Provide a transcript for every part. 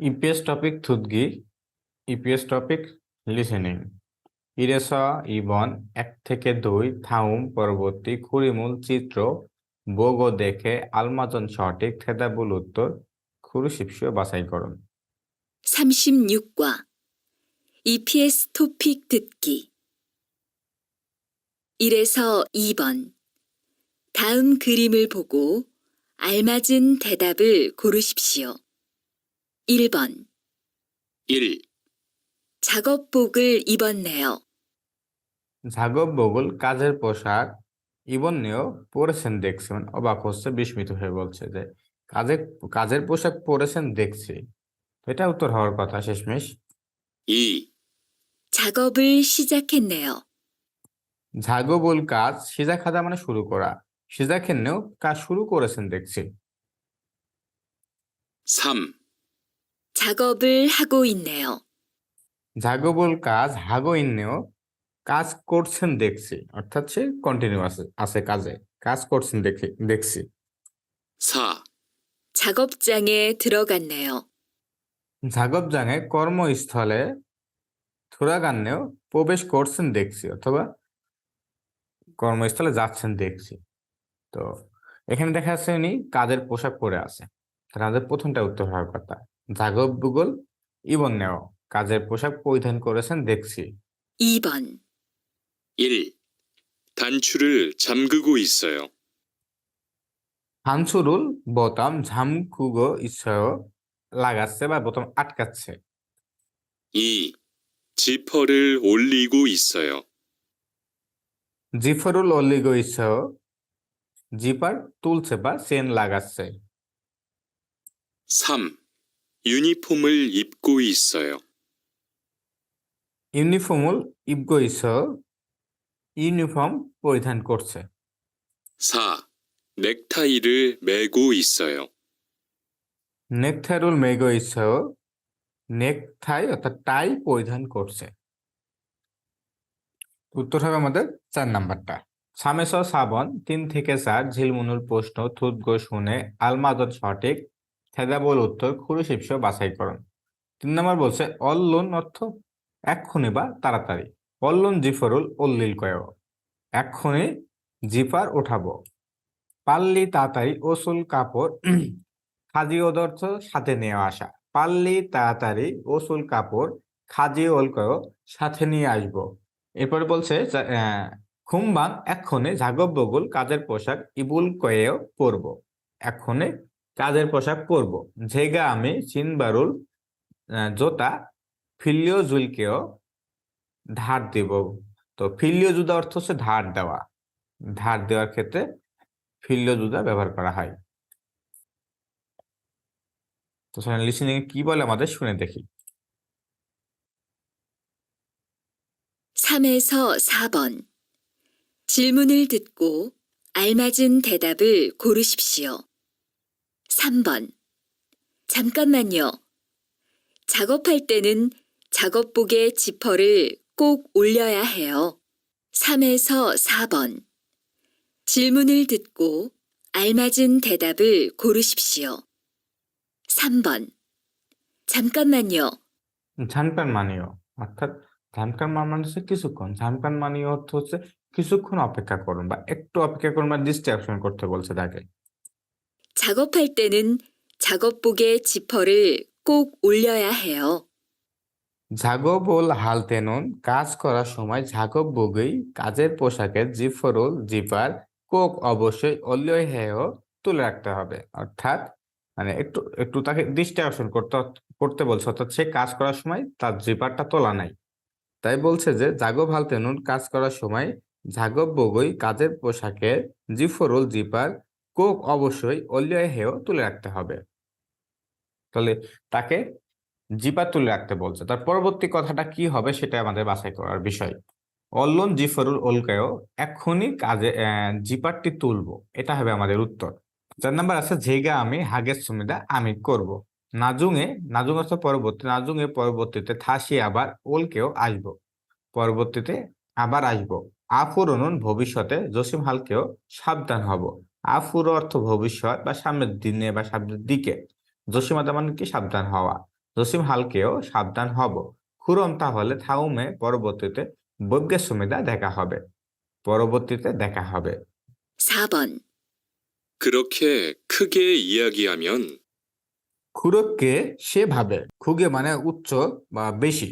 EPS topic থুতগি EPS topic listening ইরেস ibn এক থেকে দুই থাউম পরবর্তী খুরিমূল চিত্র বোগো দেখে আলমাজন সঠিক থেদাবুল উত্তর খুরুশিপসীয় বাছাই করুন 36과 EPS 토픽 듣기 1에서 2번 다음 그림을 보고 알맞은 대답을 고르십시오. 1번 1. 작업복을 입었네요. ঝাগব বগল কাজের পোশাক ইবন্নেও পরেছেন দেখছি মানে অবাক হচ্ছে বিস্মিত হয়ে বলছে যে কাজে কাজের পোশাক পরেছেন দেখছি এটা উত্তর হওয়ার কথা শেষমেশ 2. 작업을 시작했네요. ঝাগবুল কাজ সিজা খাদা মানে শুরু করা সিজা খেন্নেও কাজ শুরু করেছেন দেখছি 3. 작업을 하고 있네요. ঝাগবুল কাজ হাগো ইন্নেও কাজ করছেন দেখছি অর্থাৎ সে কন্টিনিউ আছে আছে কাজে কাজ করছেন দেখি দেখছি 4. 작업장에 들어갔네요. ঝাগবজাঙে কর্মস্থলে থুরাগান্নেও প্রবেশ করছেন দেখছি অথবা কর্মস্থলে যাচ্ছেন দেখছি তো এখানে দেখা যাচ্ছে উনি কাজের পোশাক পরে আছে কাজের প্রথমটা উত্তর হওয়ার কথা ঝাগব গুগল ইবন নেও কাজের পোশাক পরিধান করেছেন দেখছি 2번 1. 단추를 잠그고 있어요. হানসুরুল বোতাম ঝামকুগো ইচ্ছায় লাগাচ্ছে বা বোতাম আটকাচ্ছে 2. 지퍼를 올리고 있어요. জিফরুল অলিগো ইচ্ছায় জিপার তুলছে বা চেন লাগাচ্ছে 3. 유니폼을 입고 있어요. ইউনিফর্মুল ইবগো ইচ্ছায় ইউনিফর্ম পরিধান করছে 4. 넥타이를 매고 있어요. নেকথারুল মেগো ইচ্ছায় নেকথাই অর্থাৎ টাই পরিধান করছে উত্তর হবে আমাদের চার নাম্বারটা সামেস সাবন তিন থেকে চার ঝিলমুনুল প্রশ্ন থুতগো শুনে আলমাদত সঠিক থেদাবল উত্তর শিপস বাছাই করুন। তিন নম্বর বলছে, অল্লুন অর্থ, এক্ষুনি বা তাড়াতাড়ি। অল্লুন জিফরুল অল্লিল কয় এক্ষুনি জিফার উঠাবো। পাল্লি তাড়াতাড়ি ওসুল কাপড় খাজি অর্থ, সাথে নিয়ে আসা। পাল্লি তাড়াতাড়ি ওসুল কাপড় খাজি ওল ওলকয় সাথে নিয়ে আসব। এরপরে বলছে খুমবাং এক্ষণে ঝাগব বগুল কাজের পোশাক ইবুল কয়েও পরব। এক্ষণে কাজের পোশাক পরবো ঝেগা আমি চিনবারুল আহ, জোতা ফিল্লিও জুলকেও ধার দিব তো ফিল্লিও জুদা অর্থ হচ্ছে ধার দেওয়া ধার দেওয়ার ক্ষেত্রে ফিল্লিও জুদা ব্যবহার করা হয় তো লিসনিং কি বলে আমাদের শুনে দেখি 3에서 4번 질문을 듣고 알맞은 대답을 고르십시오. 3번 잠깐만요. 작업할 때는 작업복의 지퍼를 꼭 올려야 해요. 3에서 4번 질문을 듣고 알맞은 대답을 고르십시오. 3번 잠깐만요. ঝামকান মানিও অর্থাৎ ঝামকান মান মানে হচ্ছে কিছুক্ষণ ঝামকান মানিও অর্থ হচ্ছে কিছুক্ষণ অপেক্ষা করুন বা একটু অপেক্ষা করুন বা ডিস্ট্রাকশন করতে বলছে তাকে 작업할 때는 작업복의 지퍼를 꼭 올려야 해요. ঝাগবুল হালতেনুন কাজ করার সময় ঝাগব বগই কাজের পোশাকের জিফরুল জিপার কোক অবশ্যই অল্যয় হেয় তুলে রাখতে হবে অর্থাৎ মানে একটু একটু তাকে ডিস্ট্রাকশন করতে করতে বলছে অর্থাৎ সে কাজ করার সময় তার জিপারটা তোলা নাই তাই বলছে যে জাগব হালতেনুন কাজ করার সময় ঝাগব বগই কাজের পোশাকের জিফরুল জিপার কোক অবশ্যই অল্যয় হেয় তুলে রাখতে হবে। তাহলে তাকে জিপার তুলে রাখতে বলছে। তার পরবর্তী কথাটা কি হবে সেটা আমাদের বাছাই করার বিষয়। অল্লন জিফরুল ওলকায়ও এক্ষুনি কাজে জিপারটি তুলবো। এটা হবে আমাদের উত্তর। চার নাম্বার আছে যেগা আমি হাগের সুমিদা, আমি করব। নাজুঙে নাজুং অর্থ পরবর্তী নাজুঙে পরবর্তীতে থাসি আবার ওলকেও আসব। পরবর্তীতে আবার আসব। আফুরনুন ভবিষ্যতে জসিম হালকেও সাবধান হব। আফুর অর্থ ভবিষ্যৎ বা সামনের দিনে বা সামনের দিকে জসিমাদা মানে কি সাবধান হওয়া জসিম হালকেও সাবধান হব খুরম তাহলে থাউমে পরবর্তীতে বৈজ্ঞের সুবিধা দেখা হবে পরবর্তীতে দেখা হবে 4번. 그렇게 크게 이야기하면 খুরককে সেভাবে খুগে মানে উচ্চ বা বেশি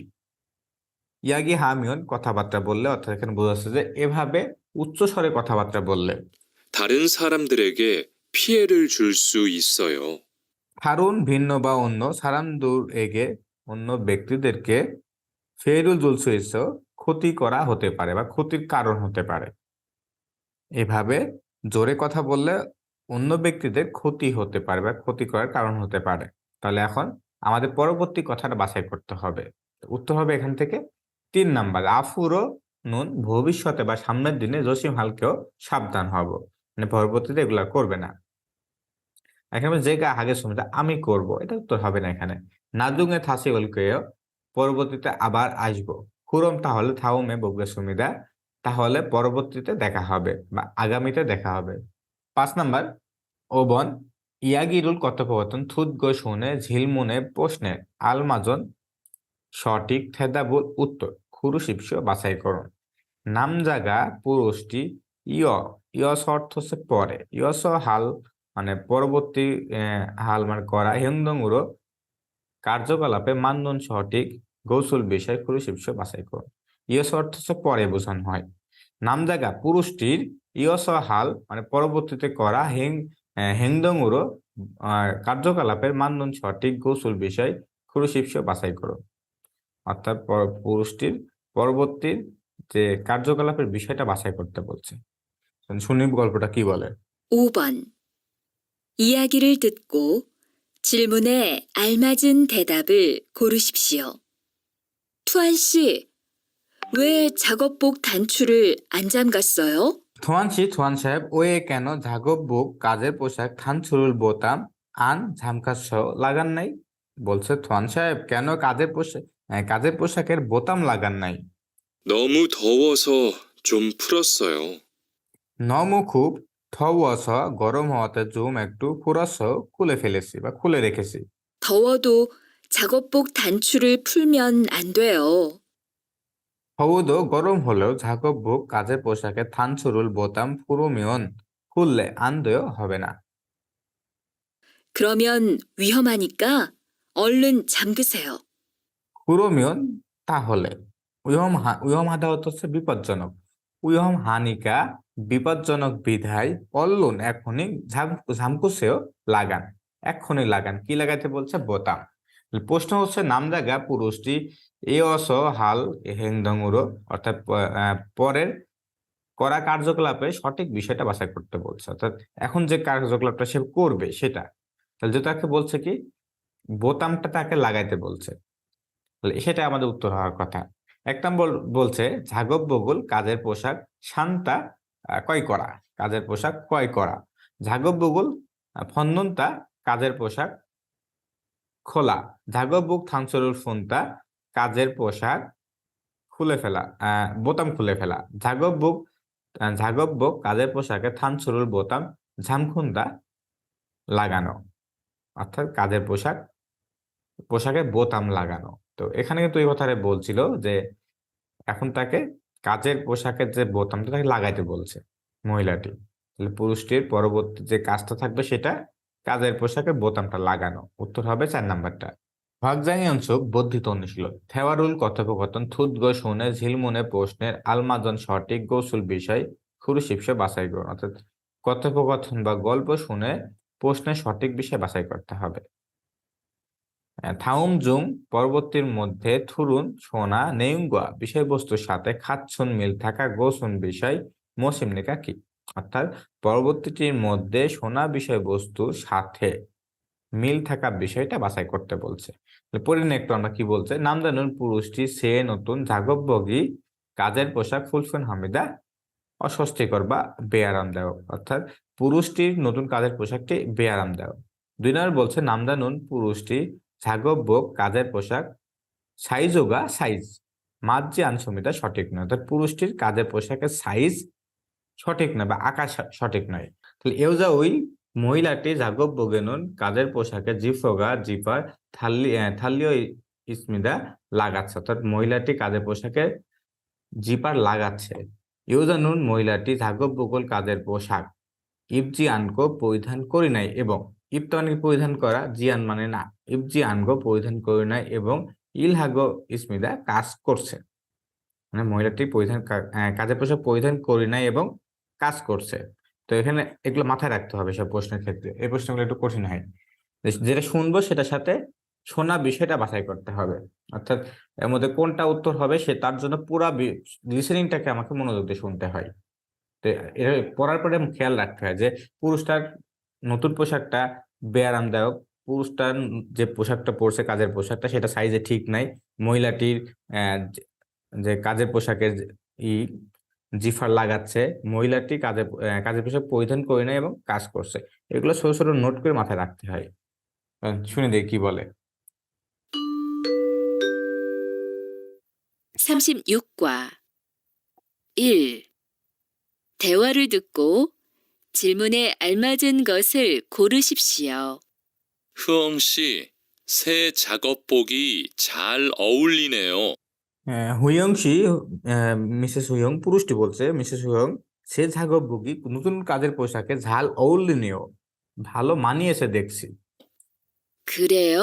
ইয়াগি হামিয়ন কথাবার্তা বললে অর্থাৎ এখানে বোঝাচ্ছে যে এভাবে উচ্চ স্বরে কথাবার্তা বললে 다른 사람들에게 피해를 줄 수 있어요. হারুন ভিন্ন বা অন্য সারামদুর এগে অন্য ব্যক্তিদেরকে ফেরুল জুলসুইস ক্ষতি করা হতে পারে বা ক্ষতির কারণ হতে পারে এভাবে জোরে কথা বললে অন্য ব্যক্তিদের ক্ষতি হতে পারে বা ক্ষতি করার কারণ হতে পারে তাহলে এখন আমাদের পরবর্তী কথাটা বাছাই করতে হবে উত্তর হবে এখান থেকে তিন নাম্বার আফুরো নুন ভবিষ্যতে বা সামনের দিনে জসিম হালকেও সাবধান হব মানে পরবর্তীতে এগুলা করবে না। এখানে যে গা আগে সুমিতা আমি করব, এটা উত্তর হবে না এখানে। নাদুঙে থাসি বলকেও পরবর্তীতে আবার আসব। খুরম তাহলে থাউমে বগ্গে সুমিদা, তাহলে পরবর্তীতে দেখা হবে বা আগামীতে দেখা হবে। পাঁচ নাম্বার ওবন ইয়াগিরুল কথোপকথন, থুত গো শুনে ঝিলমুনে প্রশ্নের আলমাজন, সঠিক থেদাবুল উত্তর খুরু শিপস বাছাই করুন। নাম জাগা পুরুষটি ইয় ইয়স অর্থ হচ্ছে পরে। ইয়স হাল মানে পরবর্তী হাল মানে করা। হেংদঙ্গুরো কার্যকলাপে মানদন সঠিক গৌসুল বিষয় খুরু শিপস বাছাই করুন ইয়স অর্থ হচ্ছে পরে বোঝানো হয়। নাম জাগা পুরুষটির ইয়স হাল মানে পরবর্তীতে করা হেং আহ, কার্যকলাপের মানদন সঠিক গৌসুল বিষয় খুরু শিপস বাছাই করুন অর্থাৎ পর- পুরুষটির পরবর্তীর যে কার্যকলাপের বিষয়টা বাছাই করতে বলছে। শুনি গল্পটা কি বলে 5번. 이야기를 듣고 질문에 알맞은 대답을 고르십시오. 투안 씨, 왜 작업복 단추를 안 잠갔어요? থোয়ানসি থোয়ান সাহেব ওয়ে কেন ঝাগব বুক কাজের পোশাক থান ছুরুল বোতাম আন ঝামকা সহ লাগান নাই বলছে থোয়ান সাহেব কেন কাজের পোশাক আহ, কাজের পোশাকের বোতাম লাগান নাই 너무 더워서 좀 풀었어요. নম খুব থওয়াস গরম হওয়াতে জুম একটু ফুরাস খুলে ফেলেছি বা খুলে রেখেছি 더워도 작업복 단추를 풀면 안 돼요. হউদ গরম হলেও ঝাগব বুক কাজের পোশাকের থান ছুরুল বোতাম ফুরুমিয়ন খুললে আন্দয় হবে না 그러면 위험하니까 얼른 잠그세요. কুরমিয়ন তাহলে উয়ম হা উয়ম হাদা হচ্ছে বিপজ্জনক উয়ম হানিকা বিপজ্জনক বিধায় অল্লুন এখনই ঝাম, ঝামকুসেও লাগান। এক্ষুনি লাগান। কি লাগাইতে বলছে? বোতাম। প্রশ্ন হচ্ছে, নাম জায়গা, পুরুষটি এ অস হাল হেংদঙ্গুরো অর্থাৎ পরের করা কার্যকলাপে সঠিক বিষয়টা বাছাই করতে বলছে। অর্থাৎ এখন যে কার্যকলাপটা সে করবে সেটা। তাহলে যে তাকে বলছে কি? বোতামটা তাকে লাগাইতে বলছে। সেটা আমাদের উত্তর হওয়ার কথা। এক নম্বর বলছে ঝাগব বগুল কাজের পোশাক, শান্তা ক্রয় করা কাজের পোশাক ক্রয় করা। ঝাগব বগুল আহ, কাজের পোশাক খোলা। ঝাগব বুক থানসরুল ফোনতা কাজের পোশাক খুলে ফেলা বোতাম খুলে ফেলা। ঝাগব বুক ঝাগব বুক কাজের পোশাকে থানসরুল বোতাম ঝামখুন্দা লাগানো অর্থাৎ কাজের পোশাক পোশাকে বোতাম লাগানো। তো এখানে কিন্তু এই কথাটা বলছিল যে এখন তাকে কাজের পোশাকের যে বোতামটা তাকে লাগাইতে বলছে মহিলাটি। তাহলে পুরুষটির পরবর্তী যে কাজটা থাকবে সেটা কাজের পোশাকের বোতামটা লাগানো। উত্তর হবে চার নাম্বারটা। ভাগজানি অংশ বর্ধিত অনুশীল থেওয়ারুল কথোপকথন, থুত শুনে ঝিলমুনে প্রশ্নের, আলমাজন সঠিক, গৌসুল বিষয়, খুরু বাছাই করুন। অর্থাৎ কথোপকথন বা গল্প শুনে প্রশ্নের সঠিক বিষয় বাছাই করতে হবে। থাউম জুম পরবর্তীর মধ্যে থুরুন, সোনা নেউঙ্গুয়া বিষয়বস্তুর সাথে খাচ্ছুন, মিল থাকা গোসুন বিষয় মৌসিমনিকা কি? অর্থাৎ পরবর্তীটির মধ্যে সোনা বিষয়বস্তুর সাথে মিল থাকা বিষয়টা বাছাই করতে বলছে। একটু আমরা কি বলছে? নামদানুন পুরুষটি সে নতুন জাগবগী কাজের পোশাক ফুলফুন হামিদা, অস্বস্তিকর বা বেআরামদায়ক অর্থাৎ পুরুষটির নতুন কাজের পোশাকটি বেআরামদায়ক দুই নম্বর বলছে, নামদানুন পুরুষটি ঝাগব্যক কাজের পোশাক সাইজ সাইজোগা সাইজ মাঝে আনসমিতা সঠিক নয়, অর্থাৎ পুরুষটির কাজের পোশাকের সাইজ সঠিক নয় বা আকার সঠিক নয়। তাহলে এও যা ওই মহিলাটি জাগব বগেনুন কাজের পোশাকে জিফগা জিফার থাল্লি থাল্লিও ইসমিদা লাগাচ্ছে, অর্থাৎ মহিলাটি কাজের পোশাকে জিপার লাগাচ্ছে। ইউজানুন মহিলাটি জাগব বগল কাজের পোশাক। ইবজি আনগো পরিধান করি নাই এবং মানে পরিধান করা জিয়ান মানে না ইবজি আনগো পরিধান করি নাই এবং ইলহাগো ইসমিদা কাজ করছে। মানে মহিলাটি পরিধান আহ, কাজের পোশাক পরিধান করি নাই এবং কাজ করছে। তো এখানে এগুলো মাথায় রাখতে হবে সব প্রশ্নের ক্ষেত্রে। এই প্রশ্নগুলো একটু কঠিন হয়। যেটা শুনব সেটার সাথে শোনা বিষয়টা বাছাই করতে হবে। অর্থাৎ এর মধ্যে কোনটা উত্তর হবে সে তার জন্য পুরা লিসেনিংটাকে আমাকে মনোযোগ দিয়ে শুনতে হয়। তো পড়ার পরে খেয়াল রাখতে হয় যে পুরুষটার নতুন পোশাকটা বেআরামদায়ক পুরুষটার যে পোশাকটা পরছে কাজের পোশাকটা সেটা সাইজে ঠিক নাই মহিলাটির আহ, যে- যে কাজের পোশাকের যে ই জিফার লাগাচ্ছে মহিলাটি কাজের আহ, কাজের পোশাক পরিধান করে নাই এবং কাজ করছে এগুলো ছোট ছোট নোট করে মাথায় রাখতে হয় আহ, শুনে দেখি কি বলে 36과 1. 대화를 듣고 질문에 알맞은 것을 고르십시오. 흐엉 씨, 새 작업복이 잘 어울리네요. আহ, হুইয়ংশি আহ, মিসেস হুইয়ং পুরুষটি বলছে মিসেস হুইয়ং সে ঝাগবুগি নতুন কাজের পোশাকে ঝাল অউল্লিনীয় ভালো মানিয়েছে দেখছি 그래요?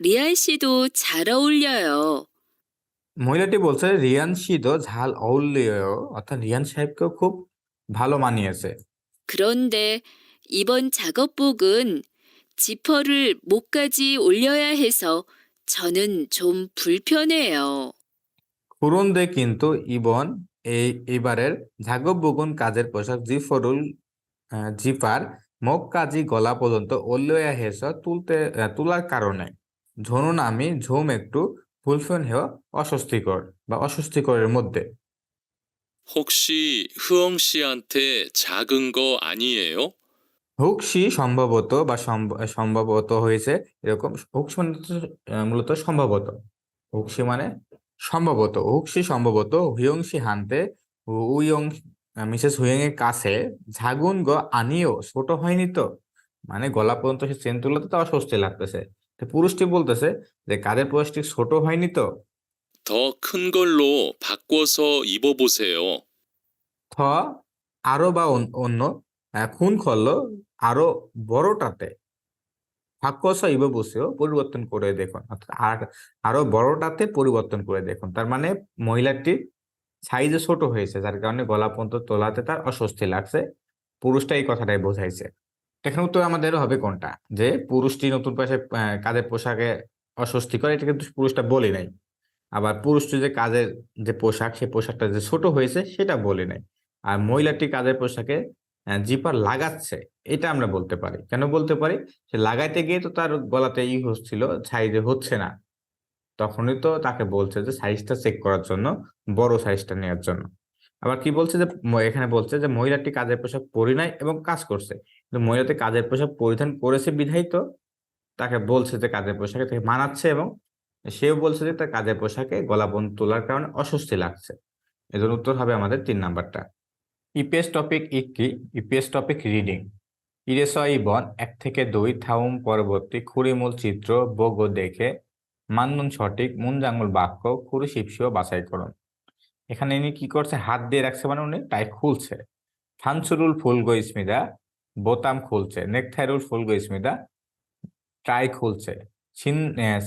리안 씨도 잘 어울려요. মহিলাটি বলছে রিয়ান সিদো ঝাল অউল্লিয় অর্থাৎ রিয়ান সাহেবকেও খুব ভালো মানিয়েছে 그런데 이번 작업복은 지퍼를 목까지 올려야 해서 저는 좀 불편해요. কুরন্দে কিন্তু ইবন এই এবারের ঝাগবুগুন কাজের পোশাক জিফরুল আহ, জিপার মোক কাজি গলা পর্যন্ত ওল্লয়া হেস তুলতে আহ, তোলার কারণে ঝনুন আমি ঝুম একটু ফুলফিন হেও অস্বস্তিকর বা অস্বস্তিকরের মধ্যে 혹시 흐엉 씨한테 작은 거 아니에요? হুকসি সম্ভবত বা সম্ভ- সম্ভবত হয়েছে এরকম হুকসি মানে হচ্ছে, আহ, মূলত সম্ভবত হুকসি মানে সম্ভবত হুকসি সম্ভবত হুয়ংসি হানতে উইয়ং মিসেস হুইয়ং এর কাছে ঝাগুন গ আনিও ছোট হয়নি তো মানে গলা পর্যন্ত সে চেন তুলতে তো অস্বস্তি লাগতেছে তো পুরুষটি বলতেছে যে কাদের পোশাকটি ছোট হয়নি তো 더 큰 걸로 바꿔서 입어보세요. থ আরো বা অন- অন্য আহ, খুন করলো আরো বড়টাতে ভাগ্যস ইব বসেও পরিবর্তন করে দেখুন অর্থাৎ আর আরো বড়টাতে পরিবর্তন করে দেখুন তার মানে মহিলাটির সাইজে ছোট হয়েছে যার কারণে গলা পর্যন্ত তোলাতে তার অস্বস্তি লাগছে পুরুষটা এই কথাটাই বোঝাইছে এখানে উত্তর আমাদের হবে কোনটা যে পুরুষটি নতুন পোশাক আহ, কাজের পোশাকে অস্বস্তি করে এটা কিন্তু পুরুষটা বলে নাই আবার পুরুষটি যে কাজের যে পোশাক সেই পোশাকটা যে ছোট হয়েছে, সেটা বলে নাই আর মহিলাটি কাজের পোশাকে জিপার লাগাচ্ছে, এটা আমরা বলতে পারি। কেন বলতে পারি? সে লাগাইতে গিয়ে তো তার গলাতে ই হচ্ছিল সাইজে হচ্ছে না। তখনই তো তাকে বলছে যে সাইজটা চেক করার জন্য, বড় সাইজটা নেওয়ার জন্য। আবার কি বলছে যে এখানে বলছে যে মহিলাটি কাজের পোশাক পরি নাই এবং কাজ করছে। কিন্তু মহিলাটি কাজের পোশাক পরিধান করেছে বিধাই তো তাকে বলছে যে কাজের পোশাকে তাকে মানাচ্ছে এবং সেও বলছে যে তার কাজের পোশাকে গলা বন্ধ তোলার কারণে অস্বস্তি লাগছে। এজন্য উত্তর হবে আমাদের তিন নাম্বারটা। ইপিএস টপিক ইকি ইপিএস টপিক রিডিং। ইরেস বন, এক থেকে দুই থাউম পরবর্তী খুরিমূল চিত্র, বগো দেখে মান্নুন সঠিক মুনজাঙ্গুল বাক্য খুরি শিপসিও বাছাই করুন। এখানে ইনি কি করছে, হাত দিয়ে রাখছে মানে উনি টাই খুলছে। ফানসুরুল ফুলগো ইসমিদা, বোতাম খুলছে। নেকথাইরুল ফুলগো ইসমিদা টাই খুলছে। সিন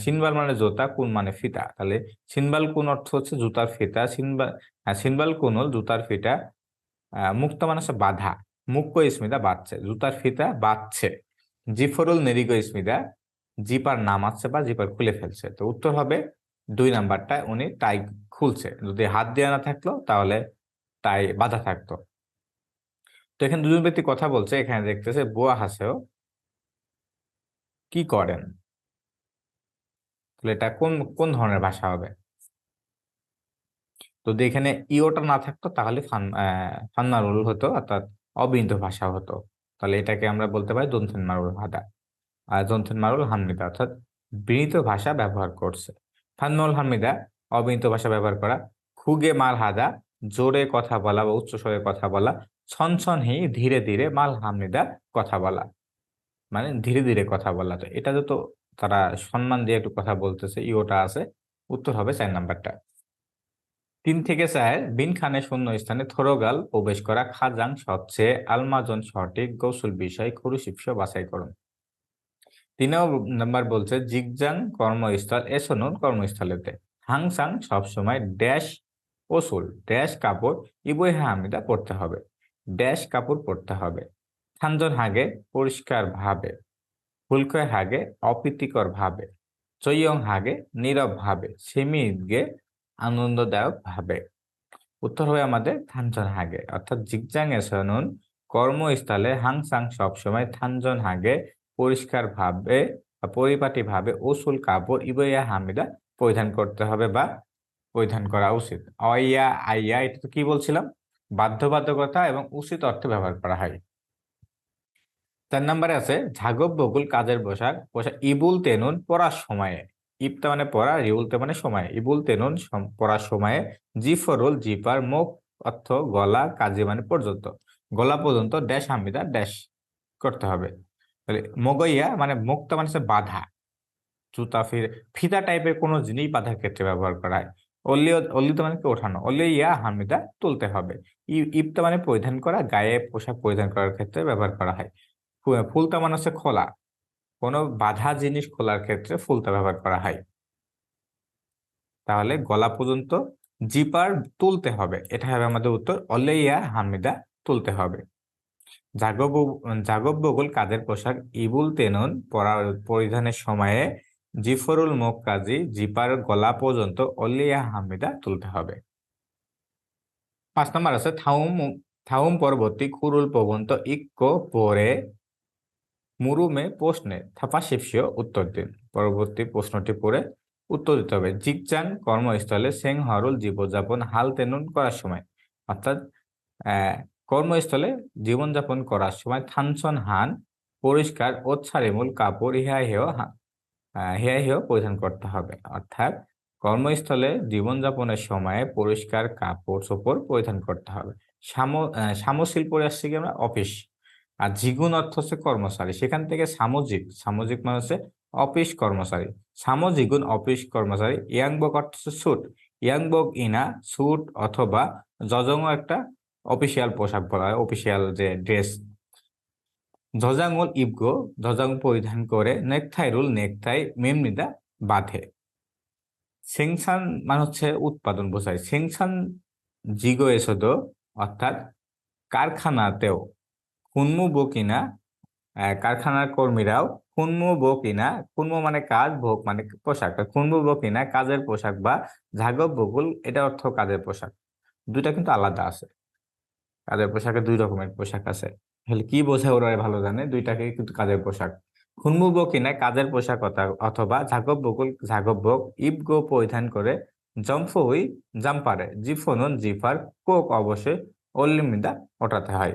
সিনবাল মানে জোতা, কোন মানে ফিতা। তাহলে সিনবাল কোন অর্থ হচ্ছে জুতার ফিতা সিনবাল সিনবাল হল জুতার ফিতা মুক্ত মানে হচ্ছে বাধা, মুক্ক ইসমিদা বাঁধছে, জুতার ফিতা বাঁধছে। জিফরুল নেরিগো ইসমিদা জিপার নামাচ্ছে বা জিপার খুলে ফেলছে। তো উত্তর হবে দুই নাম্বারটা উনি টাই খুলছে, যদি হাত দেওয়া না থাকল তাহলে তাই বাধা থাকতো। তো এখানে দুজন ব্যক্তি কথা বলছে, এখানে দেখতেছে, বুয়া হাসেও কি করেন? তাহলে এটা কোন কোন ধরনের ভাষা হবে? যদি এখানে ইওটা না থাকতো তাহলে ফান ফান্নারুল হতো, অর্থাৎ অবিন্ত ভাষা হতো। তাহলে এটাকে আমরা বলতে পারি দন্থেন মারুল হাদা আর দন্থেন মারুল হামিদা অর্থাৎ বিনীত ভাষা ব্যবহার করছে। ফান্নুল হামিদা অবিনীত ভাষা ব্যবহার করা। খুগে মাল হাদা, জোরে কথা বলা বা উচ্চস্বরে কথা বলা। ছনছন হি ধীরে ধীরে মাল হামনিদা কথা বলা। মানে ধীরে ধীরে কথা বলা। তো এটা তো তারা সম্মান দিয়ে একটু কথা বলতেছে ইওটা আছে, উত্তর হবে চার নাম্বারটা। তিন থেকে চার, বিন খানে শূন্য স্থানে থরোগাল প্রবেশ করা খাজাং সবচেয়ে আলমাজন সঠিক কৌশল বিষয় খরু খুরুশিপস বাছাই করুন। তিন নাম্বার বলছে, জিগজাং কর্মস্থল এসনুন কর্মস্থলেতে। হাংসাং সবসময় ড্যাশ ওসুল, ড্যাশ কাপড় ইবই হামিদা পড়তে হবে, ড্যাশ কাপড় পরতে হবে। থানজন হাগে পরিষ্কার ভাবে ফুলকয় হাগে অপ্রীতিকর ভাবে চৈয়ং হাগে নীরব ভাবে সেমিগে আনন্দদায়ক ভাবে। উত্তর হবে আমাদের থানজন হাগে, অর্থাৎ জিগজাং এ এসনুন কর্মস্থলে হাংসাং সবসময় থানজন হাগে পরিষ্কার ভাবে পরিপাটি ভাবে ওসুল কাপড় ইবইয়া হামিদা পরিধান করতে হবে বা পরিধান করা উচিত। অইয়া আইয়া এটা তো কি বলছিলাম? বাধ্যবাধকতা এবং উচিত অর্থে ব্যবহার করা হয়। চার নম্বরে আছে, ঝাগব বকুল কাজের পোশাক পোশাক ইবুল তেনুন পড়ার সময়ে। ইবতা মানে পড়া রিউলতে মানে সময়। ইবুল তেনুন পড়ার সময়ে জিফরুল জিপার মুখ, অর্থ গলা, কাজে মানে পর্যন্ত। গলা পর্যন্ত ড্যাশ হামিদা, ড্যাশ করতে হবে। তাহলে মগইয়া মানে মুক্তা মানে বাধা। জুতা ফির, ফিতা টাইপের কোনো জিনিস বাধার ক্ষেত্রে ব্যবহার করা হয়। অল্লিও অল্লিত মানে ওঠানো? অল্লিয়া হামিদা তুলতে হবে। ইবতা মানে পরিধান করা, গায়ে পোশাক পরিধান করার ক্ষেত্রে ব্যবহার করা হয়। ফুলতা মানে হচ্ছে খোলা। কোনো বাধা জিনিস খোলার ক্ষেত্রে ফুলতা ব্যবহার করা হয়। তাহলে গলা পর্যন্ত জিপার তুলতে হবে। এটা হবে আমাদের উত্তর। অলেইয়া হামিদা তুলতে হবে। জাগব জাগব বগুল কাদের পোশাক? ইবুল তেনুন পরা, পরিধানের সময়ে জিফরুল মুখ কাজী জিপার গলা পর্যন্ত অলিয়া হামিদা তুলতে হবে। পাঁচ নম্বর আছে থাউম থাউম পরবর্তী কুরুল পর্যন্ত ইক্ক পরে মুরুমে প্রশ্নে থাপা শিপসীয় উত্তর দিন। পরবর্তী প্রশ্নটি পড়ে উত্তর দিতে হবে। জিকচাং কর্মস্থলে সেং হরুল জীবনযাপন হাল তেনুন করার সময়। অর্থাৎ কর্মস্থলে জীবনযাপন করার সময় থানসন হান পরিষ্কার ওচ্ছারিমূল কাপড় ইহা হেয় হিয়া হেয় পরিধান করতে হবে। অর্থাৎ, কর্মস্থলে জীবনযাপনের সময়ে পরিষ্কার কাপড় চোপড় পরিধান করতে হবে। সাম সামশিল পরে আসছে কি আমরা? অফিস। আর জিগুন অর্থ হচ্ছে কর্মচারী সেখান থেকে সামাজিক সামাজিক মানে হচ্ছে অফিস কর্মচারী সামজিগুন অফিস কর্মচারী ইয়াংবক অর্থ হচ্ছে স্যুট ইয়াংবক ইনা স্যুট অথবা জজং একটা অফিসিয়াল পোশাক বলা হয়, অফিসিয়াল যে ড্রেস। জজাঙ্গল ইবগো জজাং পরিধান করে নেকথাই রুল, নেকথাই মেমনিদা বাঁধে। সেংসান মানে হচ্ছে উৎপাদন বোঝায়। সেংসান জিগো এসোদো, অর্থাৎ কারখানাতেও কুন্মু বকিনা আহ, কারখানার কর্মীরাও কুন্মু বকিনা কুন্মু মানে কাজ ভোগ মানে পোশাক। কুন্মু বকিনা কাজের পোশাক বা ঝাগব বকুল এটা অর্থ কাজের পোশাক। দুইটা কিন্তু আলাদা আছে। কাজের পোশাকে দুই রকমের পোশাক আছে। তাহলে কি বোঝায় ওরা ভালো জানে? দুইটাকে কিন্তু কাজের পোশাক। খুনমুব কিনা কাজের পোশাক অথবা ঝাগব বকুল ঝাগব বক ইবগো পরিধান করে জম্ফুই জাম্পারে জিফনুন জিফার কোক অবশ্যই অল্লিমিদা ওঠাতে হয়।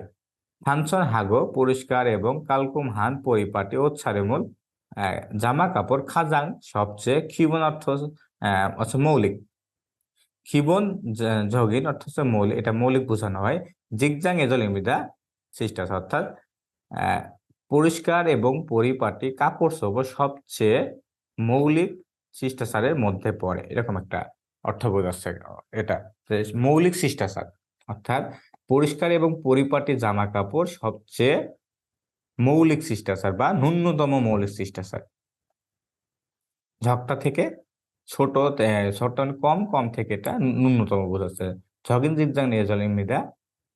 থানসন হাগো, পরিষ্কার এবং কালকুম হান, পরিপাটি ও ছাড়েমূল জামা কাপড় খাজাং সবচেয়ে ক্ষিবন অর্থ হচ্ছে মৌলিক। ক্ষিবন জগিন অর্থ হচ্ছে মৌলিক, এটা মৌলিক বোঝানো হয়। জিগজাং এজলিমিদা সিস্টাস অর্থাৎ পরিষ্কার এবং পরিপাটি কাপড় চোপড় সবচেয়ে মৌলিক শিষ্টাচারের মধ্যে পড়ে। এরকম একটা অর্থ বোঝাচ্ছে এটা মৌলিক শিষ্টাচার, অর্থাৎ পরিষ্কার এবং পরিপাটি জামা কাপড় সবচেয়ে মৌলিক শিষ্টাচার বা ন্যূনতম মৌলিক শিষ্টাচার। ঝকটা থেকে ছোট ছোট মানে কম কম থেকে এটা ন্যূনতম বোঝাচ্ছে। ঝগিন, জিগজাং নিয়েজল ইমিদা।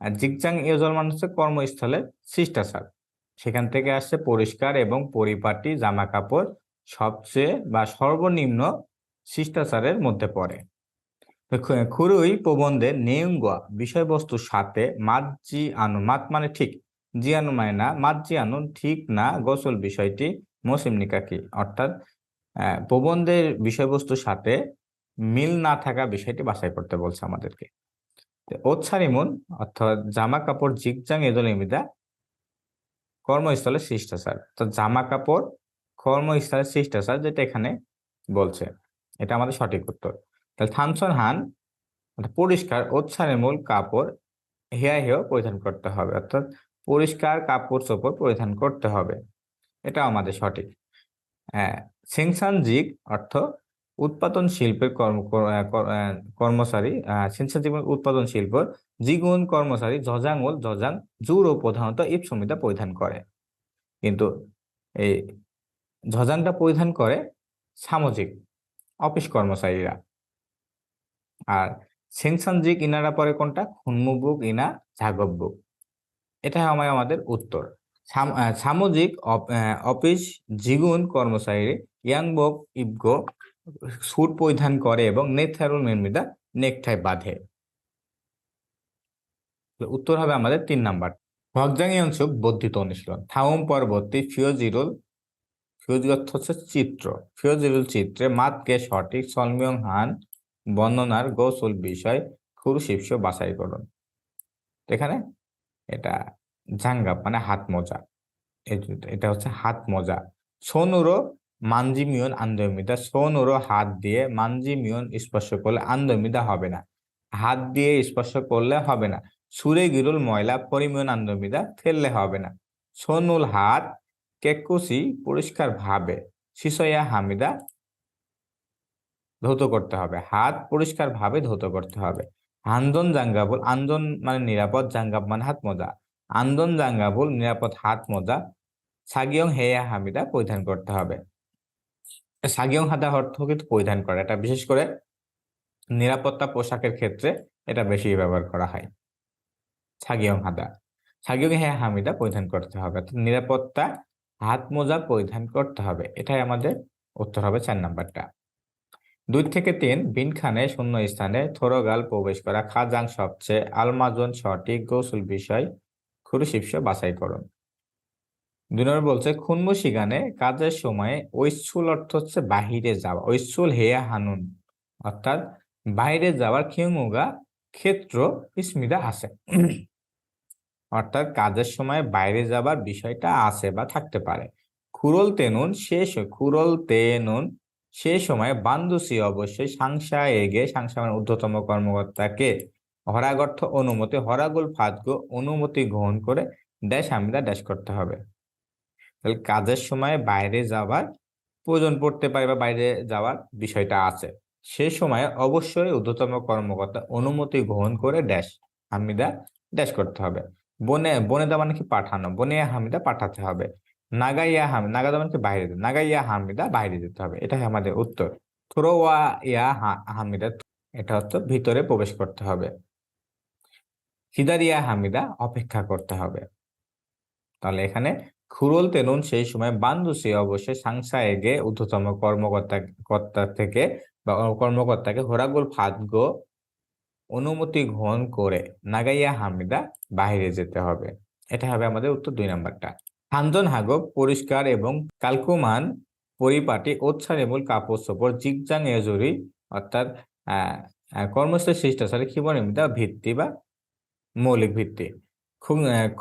আর জিগজাং ইয়েজল মানে হচ্ছে কর্মস্থলে শিষ্টাচার। সেখান থেকে আসছে পরিষ্কার এবং পরিপাটি জামা কাপড় সবচেয়ে বা সর্বনিম্ন শিষ্টাচারের মধ্যে পড়ে। খুরুই প্রবন্ধে নেউঙ্গা বিষয়বস্তুর সাথে মাতজি আনু মাত মানে ঠিক, জিয়ানু মানে না মাতজি আনু ঠিক না, গোসল বিষয়টি মৌসিম নিকাকি, অর্থাৎ প্রবন্ধের বিষয়বস্তুর সাথে মিল না থাকা বিষয়টি বাছাই করতে বলছে আমাদেরকে। ওচ্ছারিমুন অর্থাৎ জামা কাপড় জিগজাং এদলিমিদা কর্মস্থলে শিষ্টাচার তো জামা কাপড় কর্মস্থলে শিষ্টাচার যেটা এখানে বলছে। এটা আমাদের সঠিক উত্তর। তাহলে থানসন হান পরিষ্কার ওচ্ছানের মূল কাপড় হেয়া হেয় পরিধান করতে হবে অর্থাৎ পরিষ্কার কাপড় চোপড় পরিধান করতে হবে। এটা আমাদের সঠিক। হ্যাঁ সেংসানজিক অর্থ উৎপাদন শিল্পের কর্ম কর্মচারী আহ, কর্মচারী সেনসানজিক উৎপাদন শিল্প জিগুন কর্মচারী জজাঙ্গল জজাং জুরো প্রধানত ইপসমিতা পরিধান করে। কিন্তু এই ঝজাংটা পরিধান করে সামাজিক অফিস কর্মচারীরা। আর সেনসানজিক ইনারা পরে কোনটা? খুনমুবুক ইনা ঝাগববুক। এটা আমার আমাদের উত্তর। সামাজিক অফিস জিগুন কর্মচারী ইয়াংবক ইবগো স্যুট পরিধান করে এবং নেথারুল নির্মিতা নেকটাই বাঁধে। উত্তর হবে আমাদের তিন নাম্বার। হকজাঙ্গি অংশ বর্ধিত অনুশীলন। থাউম পরবর্তী ফিওজিরুল ফিওজি অর্থ হচ্ছে চিত্র। ফিওজিরুল চিত্রে মাতকে সঠিক সলমিয়ং হান বর্ণনার গোসল বিষয় খুর শীর্ষ বাছাই করুন। এখানে এটা জাঙ্গাপ মানে হাত মোজা। এটা হচ্ছে হাত মোজা। সোনুরো মানজিমিয়ন আন্দমিদা সোনুরো হাত দিয়ে মানজিমিয়ন স্পর্শ করলে আন্দমিদা হবে না। হাত দিয়ে স্পর্শ করলে হবে না। সুরে গিরুল ময়লা পরিমিয়ন আন্দমিদা ফেললে হবে না। সোনুল হাত কেকুসি পরিষ্কার ভাবে। শিশয়া হামিদা ধৌত করতে হবে। হাত পরিষ্কার ভাবে ধৌত করতে হবে। আন্দন জাঙ্গাবুল আন্দন মানে নিরাপদ জাঙ্গাব মানে হাত মোজা। আন্দন জাঙ্গাবুল নিরাপদ হাত মোজা, সাগিয়ং হেয়া হামিদা পরিধান করতে হবে। সাগিয়ং হাদা অর্থ কিন্তু পরিধান করা। এটা বিশেষ করে নিরাপত্তা পোশাকের ক্ষেত্রে এটা বেশি ব্যবহার করা হয়। সাগিয়ং হাদা। সাগিয়ং হেয়া হামিদা পরিধান করতে হবে। নিরাপত্তা, হাত মোজা পরিধান করতে হবে। এটাই আমাদের উত্তর হবে চার নাম্বারটা। দুই থেকে তিন বিনখানে শূন্য স্থানে থোরগাল প্রবেশ করা খাজাং সবচেয়ে আলমাজন সঠিক গোসল বিষয় খুরুশিপস বাছাই করুন। দুই নম্বর বলছে খুনমুসি গানে কাজের সময় ঐচ্ছুল অর্থ হচ্ছে বাহিরে যাওয়া, ঐচ্ছুল হেয়া হানুন, অর্থাৎ বাইরে যাওয়ার খিউমুগা ক্ষেত্র স্মিতা আছে। অর্থাৎ কাজের সময় বাইরে যাবার বিষয়টা আছে বা থাকতে পারে। খুরল তেনুন শেষ খুরল তেনুন সে সময় বান্দুসি অবশ্যই সাংসা এগে সাংসা মানে ঊর্ধ্বতম কর্মকর্তাকে হরাগর্থ অনুমতি, হরাগুল ফাদগো অনুমতি গ্রহণ করে ড্যাশ আমিদা ড্যাশ করতে হবে। তাহলে কাজের সময় বাইরে যাওয়ার, প্রয়োজন পড়তে পারে বা বাইরে যাওয়ার বিষয়টা আছে। সে সময় অবশ্যই ঊর্ধ্বতম কর্মকর্তা অনুমতি গ্রহণ করে ড্যাশ হামিদা ড্যাশ করতে হবে। বনে বনেদা মানে কি পাঠানো? বনে হামিদা পাঠাতে হবে। নাগাইয়া হাম নাগাদা মানে বাইরে নাগাইয়া হামিদা বাইরে যেতে হবে। এটাই আমাদের উত্তর। থ্রোয়া ইয়া হামিদা এটা হচ্ছে ভিতরে প্রবেশ করতে হবে। হিদারিয়া হামিদা অপেক্ষা করতে হবে। তাহলে এখানে খুরল তেনুন সেই সময় বান্দুসি অবশ্যই সাংসা এগে ঊর্ধ্বতম কর্মকর্তা, কর্তা থেকে বা কর্মকর্তাকে হোরাগুল ফাদগো অনুমতি গ্রহণ করে নাগাইয়া হামিদা বাইরে যেতে হবে। এটা হবে আমাদের উত্তর দুই নাম্বারটা। হানজন হাগব, পরিষ্কার এবং কালকুমান, পরিপাটি ওচ্ছারেমূল কাপড় চোপড়, জিগজাং এজুরি, অর্থাৎ কর্মস্থল শিষ্টাচারে ক্ষিবনিমিতা ভিত্তি বা মৌলিক ভিত্তি।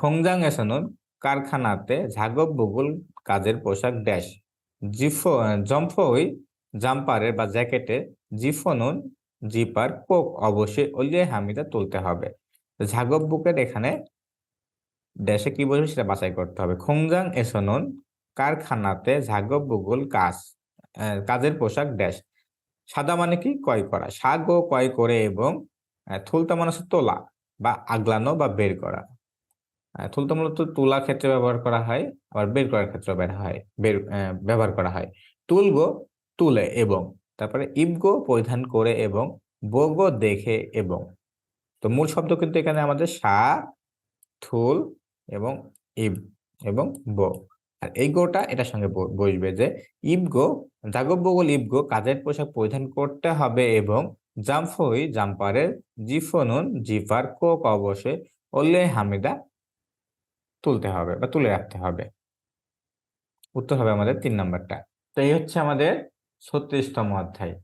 খোংজাং এসানুন, কারখানাতে ঝাগব বুগুল কাজের পোশাক ড্যাশ। জিফো জম্ফই, জাম্পারের বা জ্যাকেটে জিফনুন, জিপার কোক অবশ্যই অলিয়ে হামিদা তুলতে হবে। ঝাগব বুকের এখানে ড্যাশে কি বলবে সেটা বাছাই করতে হবে। খোংজাং এসনুন, কারখানাতে ঝাগব বুগুল কাজ কাজের পোশাক ড্যাশ সাদা মানে কি? ক্রয় করা। শাক ও ক্রয় করে এবং থুলতা মানে হচ্ছে তোলা বা আগলানো বা বের করা। থুলতা মূলত তোলা ক্ষেত্রে ব্যবহার করা হয়, আবার বের করার ক্ষেত্রে ব্যবহার হয়, বের ব্যবহার করা হয়। তুলগো তুলে এবং, তারপরে ইবগো পরিধান করে এবং বোগো দেখে এবং। তো মূল শব্দ কিন্তু এখানে আমাদের সা, থুল এবং ইব এবং ব। আর এই গোটা এটার সঙ্গে বসবে যে ইবগো জাগব্যগোল ইবগো কাজের পোশাক পরিধান করতে হবে এবং জামফই, জাম্পারের জিফনুন, জিফার কোক অবশ্যই ওল্লে হামিদা তুলতে হবে বা তুলে রাখতে হবে। উত্তর হবে আমাদের তিন নম্বরটা। তো এই হচ্ছে আমাদের ছত্রিশতম অধ্যায়।